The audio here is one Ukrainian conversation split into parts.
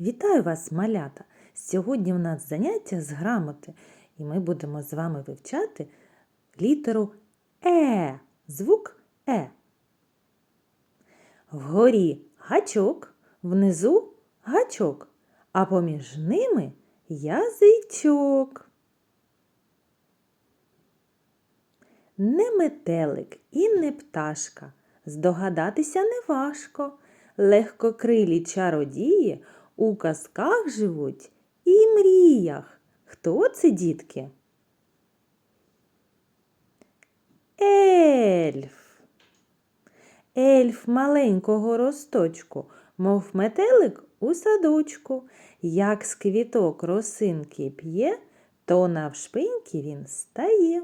Вітаю вас, малята! Сьогодні у нас заняття з грамоти, і ми будемо з вами вивчати літеру Е, звук Е. Вгорі гачок, внизу гачок, а поміж ними язичок. Не метелик і не пташка, здогадатися не важко. Легкокрилі чародії у казках живуть і мріях. Хто це, дітки? Ельф. Ельф маленького росточку, мов метелик у садочку. Як з квіток росинки п'є, то навшпиньки він стає.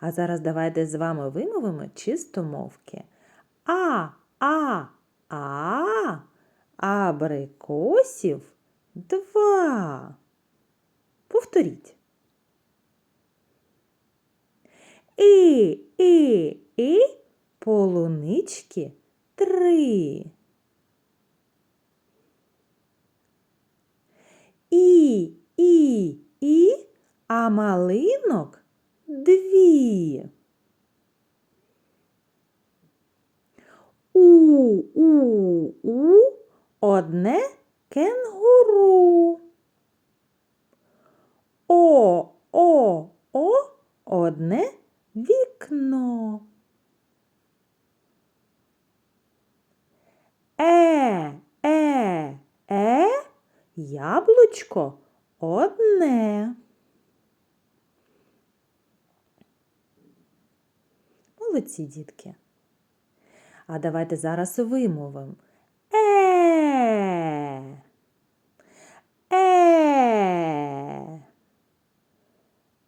А зараз давайте з вами вимовимо чистомовки. А, а, а, абрикосів два. Повторіть. І, і, і, полунички три. І, і, і, а малинок дві. У, у, у, одне кенгуру. О, о, о, одне вікно. Е, е, е, яблучко одне. Молодці, дітки. А давайте зараз вимовимо. Е.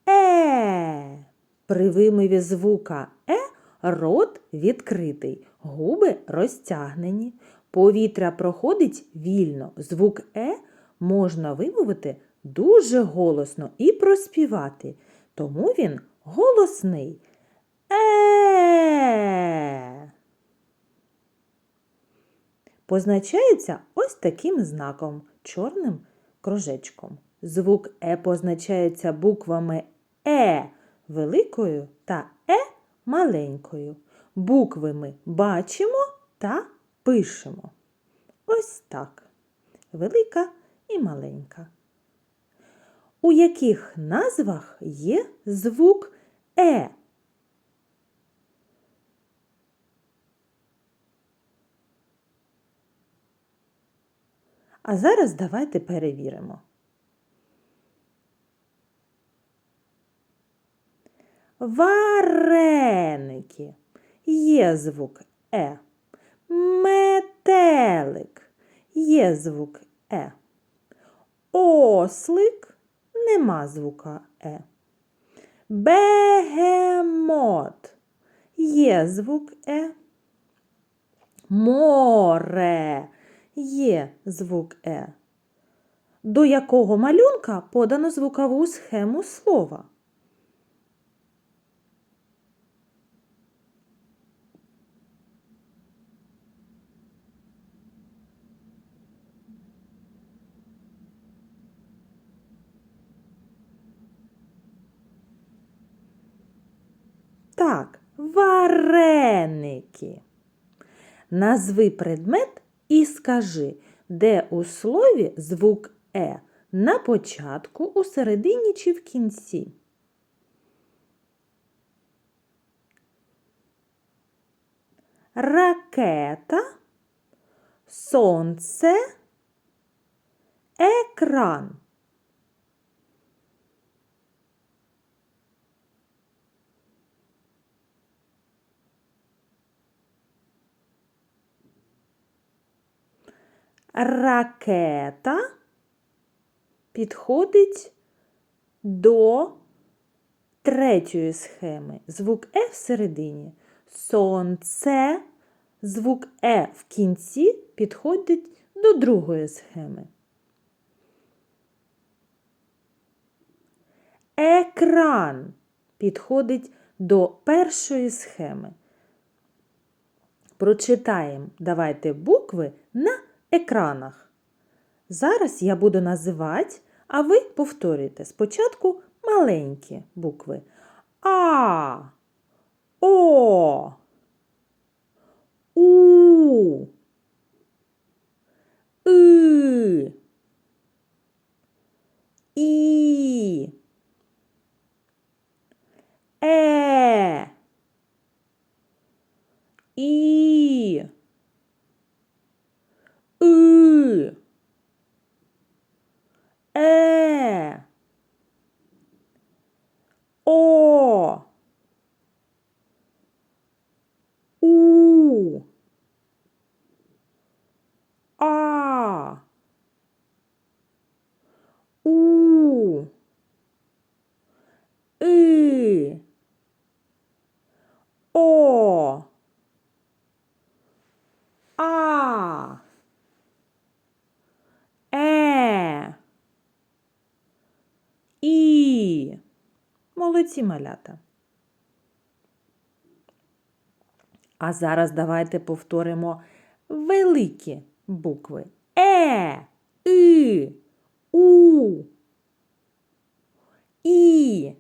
Е. При вимові звука Е рот відкритий, губи розтягнені. Повітря проходить вільно. Звук Е можна вимовити дуже голосно і проспівати, тому він голосний. Позначається ось таким знаком, чорним кружечком. Звук Е позначається буквами Е великою та Е маленькою. Букви ми бачимо та пишемо. Ось так. Велика і маленька. У яких назвах є звук Е? А зараз давайте перевіримо. Вареники є звук Е. Метелик є звук Е. Ослик нема звука Е. Бегемот є звук Е. Море є звук Е. До якого малюнка подано звукову схему слова? Так, вареники. Назви предмет і скажи, де у слові звук Е на початку, у середині чи в кінці. Ракета, сонце, екран. Ракета підходить до третьої схеми. Звук Е всередині. Сонце, звук Е в кінці підходить до другої схеми. Екран підходить до першої схеми. Прочитаємо давайте букви на екранах. Зараз я буду називати, а ви повторюєте спочатку маленькі букви. А, О, У, И, І, Е, І, И, Е, О, У, А, У, И, О, А, Е, І. Молодці малята. А зараз давайте повторимо великі букви Е, И, У, І,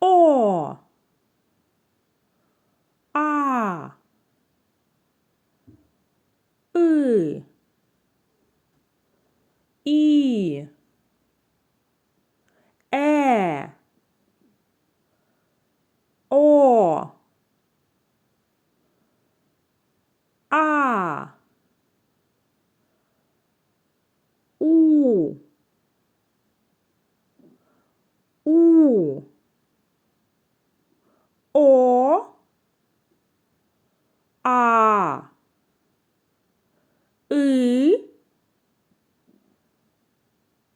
О, А, И, І, Е, О, А, У, У, О, А, И,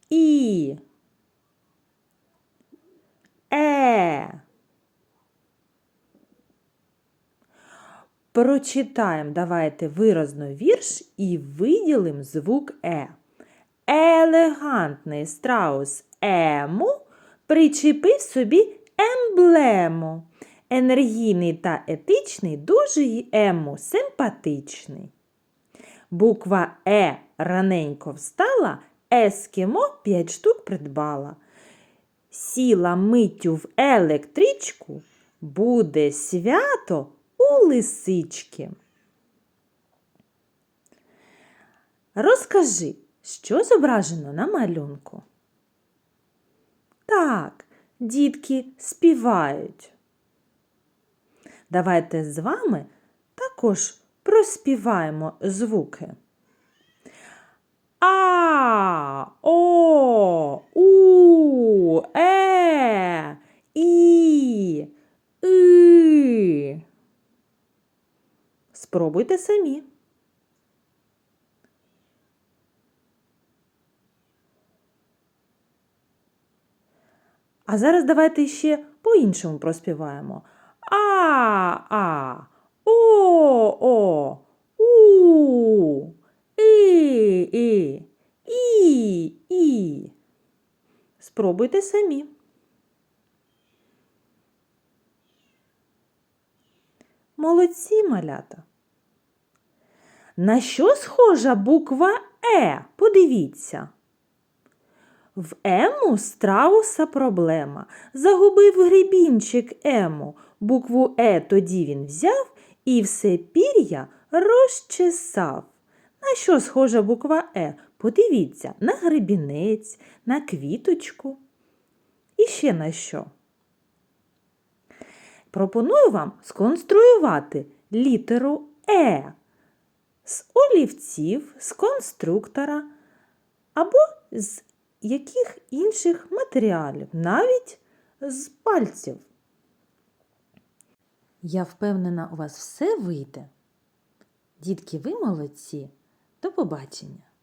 І, Е. Прочитаємо давайте виразно вірш і виділимо звук Е. Елегантний страус Ему причепив собі емблему. Енергійний та етичний, дуже й Ему симпатичний. Буква Е раненько встала, ескімо п'ять штук придбала. Сіла миттю в електричку, буде свято у лисички. Розкажи, що зображено на малюнку? Так, дітки співають. Давайте з вами також проспіваємо звуки. А, О, У, Е, І, И. Спробуйте самі. А зараз давайте ще по-іншому проспіваємо. А, а, о, о, у, і, і, і, і. Спробуйте самі. Молодці малята. На що схожа буква Е? Подивіться. В Ему страуса проблема. Загубив грібінчик Ему. Букву Е тоді він взяв і все пір'я розчесав. На що схожа буква Е? Подивіться на гребінець, на квіточку. І ще на що? Пропоную вам сконструювати літеру Е з олівців, з конструктора або з яких інших матеріалів, навіть з пальців. Я впевнена, у вас все вийде. Дітки, ви молодці. До побачення!